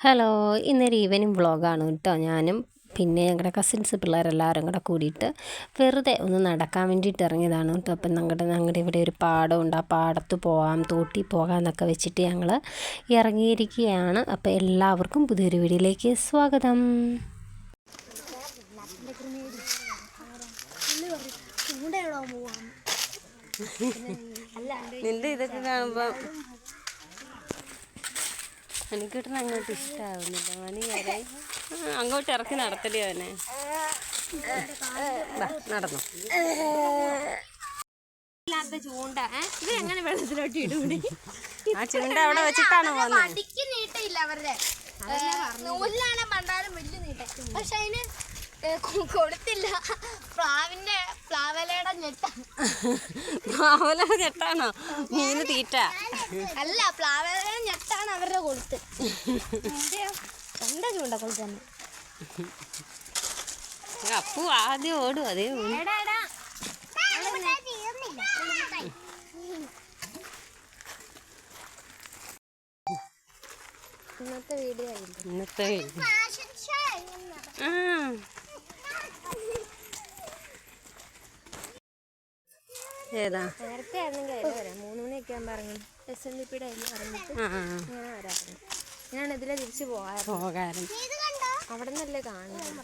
Hello ഇന്നൊരു evening വ്ളോഗാണ് കേട്ടോ ഞാനും. പിന്നെ ഞങ്ങളുടെ കസിൻസ് പിള്ളേരെല്ലാവരും കൂടെ കൂടിയിട്ട് വെറുതെ ഒന്ന് നടക്കാൻ വേണ്ടിയിട്ട് ഇറങ്ങിയതാണ് കേട്ടോ അപ്പം ഞങ്ങളുടെ ഞങ്ങളുടെ ഇവിടെ ഒരു പാടമുണ്ട് ആ പാടത്ത് പോകാം തോട്ടി പോകാം എന്നൊക്കെ വെച്ചിട്ട് ഞങ്ങൾ ഇറങ്ങിയിരിക്കുകയാണ്. അപ്പോൾ എല്ലാവർക്കും പുതിയൊരു വീഡിയോയിലേക്ക് സ്വാഗതം. നിന്റെ ഇതൊക്കെ കാണുമ്പോൾ എനിക്കിട്ടന് അങ്ങോട്ട് ഇഷ്ടാവുന്നില്ല. മണി വരെ അങ്ങോട്ട് ഇറക്കി നടത്തടി അവനെ. നടന്നു. ചൂണ്ട. ഇത് എങ്ങനെ വെള്ളത്തിലോട്ട് ഇടൂടി ആ ചൂണ്ട അവിടെ വെച്ചിട്ടാണ് പോകുന്നത്. നീട്ടയില്ല അവരുടെ. നൂലിലാണ് പണ്ടാലും വലിയ നീട്ടം പക്ഷെ അതിന് കൊടുത്തില്ല. പ്ലാവിന്റെ പ്ലാവലയുടെ ഞെട്ടാണ്? ചെട്ടാണോ മീന് തീറ്റ. അല്ല പ്ലാവലയുടെ ഞെട്ടാണ് അവരുടെ കൊളുത്ത് എന്താ ചൂണ്ട കൊളുത്ത് തന്നെ. അപ്പു ആദ്യം ഓടും അതേ. ഇന്നത്തെ വീഡിയോ ഇന്നത്തെ ആ. ഏതാ? നേരത്തെ ആയിരുന്നെങ്കിൽ അതിൽ വരാം. മൂന്ന് മണിയൊക്കെ ആകുമ്പോൾ ഇറങ്ങി എസ് എൻ ഡി പിയുടെ അതിൽ ഇറങ്ങിയിട്ട് ഇങ്ങനെ വരാറുണ്ട് ഞാൻ ഇതിലെ തിരിച്ചു പോകാറ്. പോകാരം അവിടെ നിന്നല്ലേ കാണുന്നത്.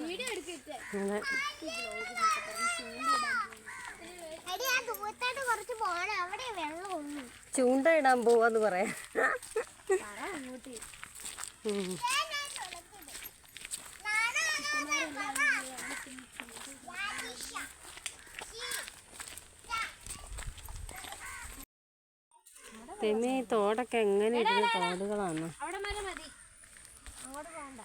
വീഡിയോ കുറച്ച് പോണം അവിടെ വെള്ളം ഒന്നും ചൂണ്ട ഇടാൻ പോവാന്ന് പറയാ. തെമ്മി തോടൊക്കെ എങ്ങനെ ഇരുന്ന തോടുകളാണ് അവിടെ വരെ മതി അങ്ങോട്ട് പോകണ്ട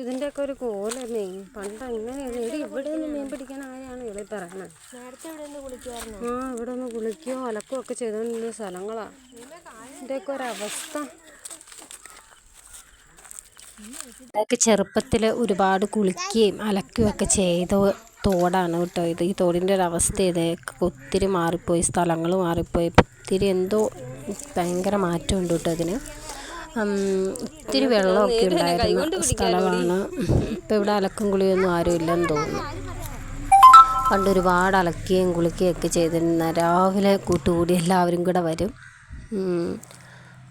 ഇതിന്റെയൊക്കെ ഒരു കോലമേ പണ്ട് അങ്ങനെ എടി ഇവിടെ നിന്ന് മീൻ പിടിക്കാൻ ആരെയാണ് ഇവിടെ പറയണത് ആ ഇവിടെ ഒന്ന് കുളിക്കുകയോ അലക്കുകയോ ഒക്കെ ചെയ്തുകൊണ്ടിരുന്ന സ്ഥലങ്ങളാ. ഇതിന്റെയൊക്കെ ഒരവസ്ഥ. ഇതൊക്കെ ചെറുപ്പത്തിൽ ഒരുപാട് കുളിക്കുകയും അലക്കുകയും ഒക്കെ ചെയ്ത തോടാണ് കേട്ടോ ഇത്. ഈ തോടിന്റെ ഒരു അവസ്ഥ ഇതൊക്കെ ഒത്തിരി മാറിപ്പോയി സ്ഥലങ്ങൾ മാറിപ്പോയി. ഒത്തിരി എന്തോ ഭയങ്കര മാറ്റമുണ്ട് കേട്ടോ ഇതിന്. ഉം, ഒത്തിരി വെള്ളമൊക്കെ ഉണ്ടായിരുന്ന സ്ഥലമാണ്. ഇപ്പം ഇവിടെ അലക്കും കുളിയൊന്നും ആരും ഇല്ലെന്ന് തോന്നുന്നു. പണ്ട് ഒരുപാട് അലക്കുകയും കുളിക്കുകയും ഒക്കെ ചെയ്തിരുന്ന രാവിലെ കൂട്ടുകൂടി എല്ലാവരും കൂടെ വരും.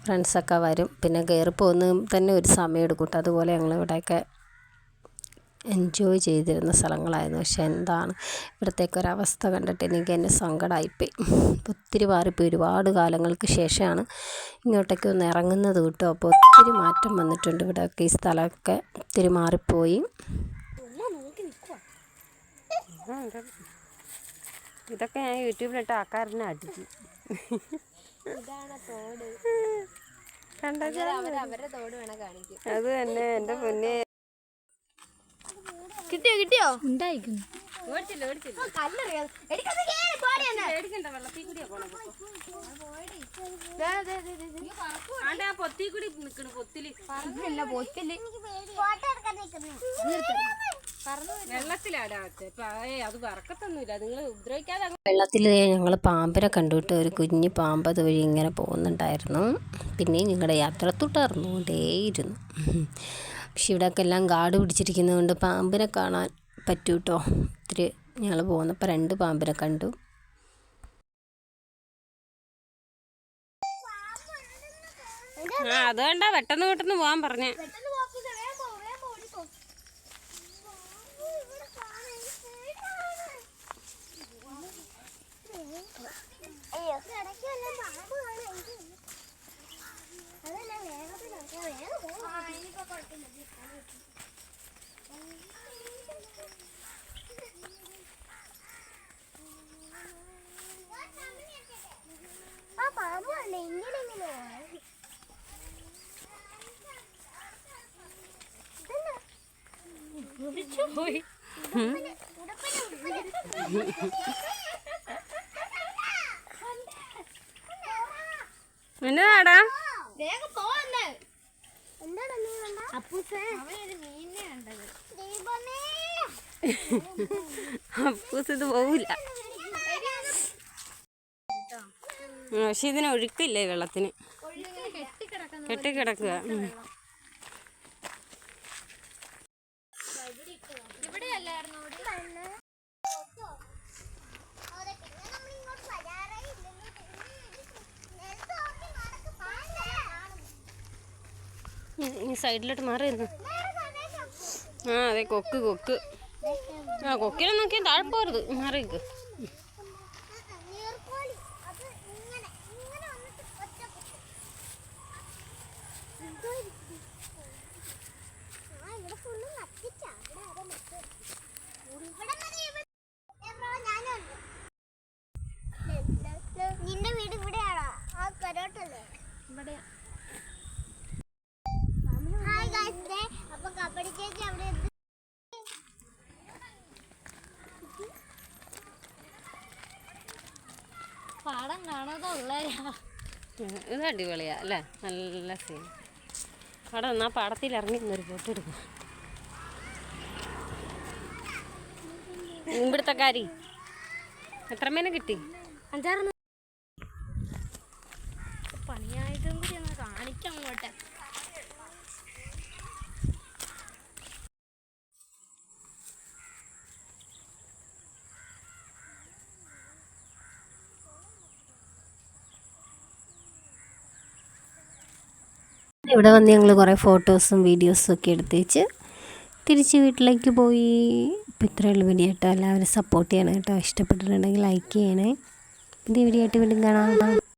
ഫ്രണ്ട്സൊക്കെ വരും. പിന്നെ കയറി പോകുന്ന തന്നെ ഒരു സമയം എടുക്കും അതുപോലെ ഞങ്ങൾ ഇവിടെയൊക്കെ എൻജോയ് ചെയ്തിരുന്ന സ്ഥലങ്ങളായിരുന്നു. പക്ഷെ എന്താണ്? ഇവിടത്തേക്ക് ഒരവസ്ഥ കണ്ടിട്ട് എനിക്ക് എന്നെ സങ്കടമായിപ്പോയി. ഒത്തിരി മാറിപ്പോയി. ഒരുപാട് കാലങ്ങൾക്ക് ശേഷമാണ് ഇങ്ങോട്ടേക്ക് ഒന്ന് ഇറങ്ങുന്നത് കേട്ടോ. അപ്പോൾ ഒത്തിരി മാറ്റം വന്നിട്ടുണ്ട് ഇവിടെയൊക്കെ ഈ സ്ഥലമൊക്കെ ഒത്തിരി മാറിപ്പോയി. ഇതൊക്കെ ഞാൻ യൂട്യൂബിലിട്ട് ആക്കാരനെ ഇതാണ് തോട് കണ്ടത് അവർ അവരുടെ തോട് വേണ ദേ ദേ ദേ കിട്ടിയോ കിട്ടിയോ ഉണ്ടായിരിക്കുന്നു കല്ലറിയാം പറഞ്ഞില്ല പൊത്തിൽ. വെള്ളത്തിൽ ഞങ്ങൾ പാമ്പിനെ കണ്ടിട്ട് ഒരു കുഞ്ഞ് പാമ്പ് അതുവഴി ഇങ്ങനെ പോകുന്നുണ്ടായിരുന്നു. പിന്നെ ഞങ്ങളുടെ യാത്ര തുടർന്നുകൊണ്ടേയിരുന്നു പക്ഷെ ഇവിടെയൊക്കെ എല്ലാം കാട് പിടിച്ചിരിക്കുന്നത് കൊണ്ട് പാമ്പിനെ കാണാൻ പറ്റൂ കേട്ടോ ഒത്തിരി ഞങ്ങൾ പോകുന്നപ്പോൾ രണ്ട് പാമ്പിനെ കണ്ടു. ആ അതുകൊണ്ടാ പെട്ടെന്ന് പെട്ടെന്ന് പോകാൻ പറഞ്ഞേ. ആ പാമ്പ് കണ്ടേ ഇങ്ങനെ ഇങ്ങനെ പോയി എന്നതാടാ വേഗം എന്താണ് അപ്പൂസേ. ഇത് പോവില്ല. പക്ഷെ ഇതിന് ഒഴുക്കില്ലേ വെള്ളത്തിന്? കെട്ടിക്കിടക്കുക. ഈ സൈഡിലോട്ട് മാറിയിരുന്നു. ആ അതെ കൊക്ക് കൊക്ക്. ആ കൊക്കിനെ നോക്കിയാൽ താഴ്പോരുത് മാറിക്ക് ഇത് അടിപൊളിയാ അല്ലേ? നല്ല സീൻ അവിടെ നിന്നാ പാടത്തിൽ ഇറങ്ങി നിന്നൊരു ഫോട്ടോ എടുക്കും. ഇവിടുത്തെ കാരി. എത്ര മീനെ കിട്ടി? അഞ്ചാറ് പണിയായതും കൂടി ഒന്ന് കാണിക്കാം അങ്ങോട്ട് ഇവിടെ വന്ന് ഞങ്ങൾ കുറേ ഫോട്ടോസും വീഡിയോസും ഒക്കെ എടുത്ത് വെച്ച് തിരിച്ച് വീട്ടിലേക്ക് പോയി. അപ്പോൾ ഇത്രയുള്ള വീഡിയോ കേട്ടോ. എല്ലാവരും സപ്പോർട്ട് ചെയ്യണം കേട്ടോ. ഇഷ്ടപ്പെട്ടിട്ടുണ്ടെങ്കിൽ ലൈക്ക് ചെയ്യണേ. പുതിയ വീഡിയോ ആയിട്ട് വീണ്ടും കാണാം.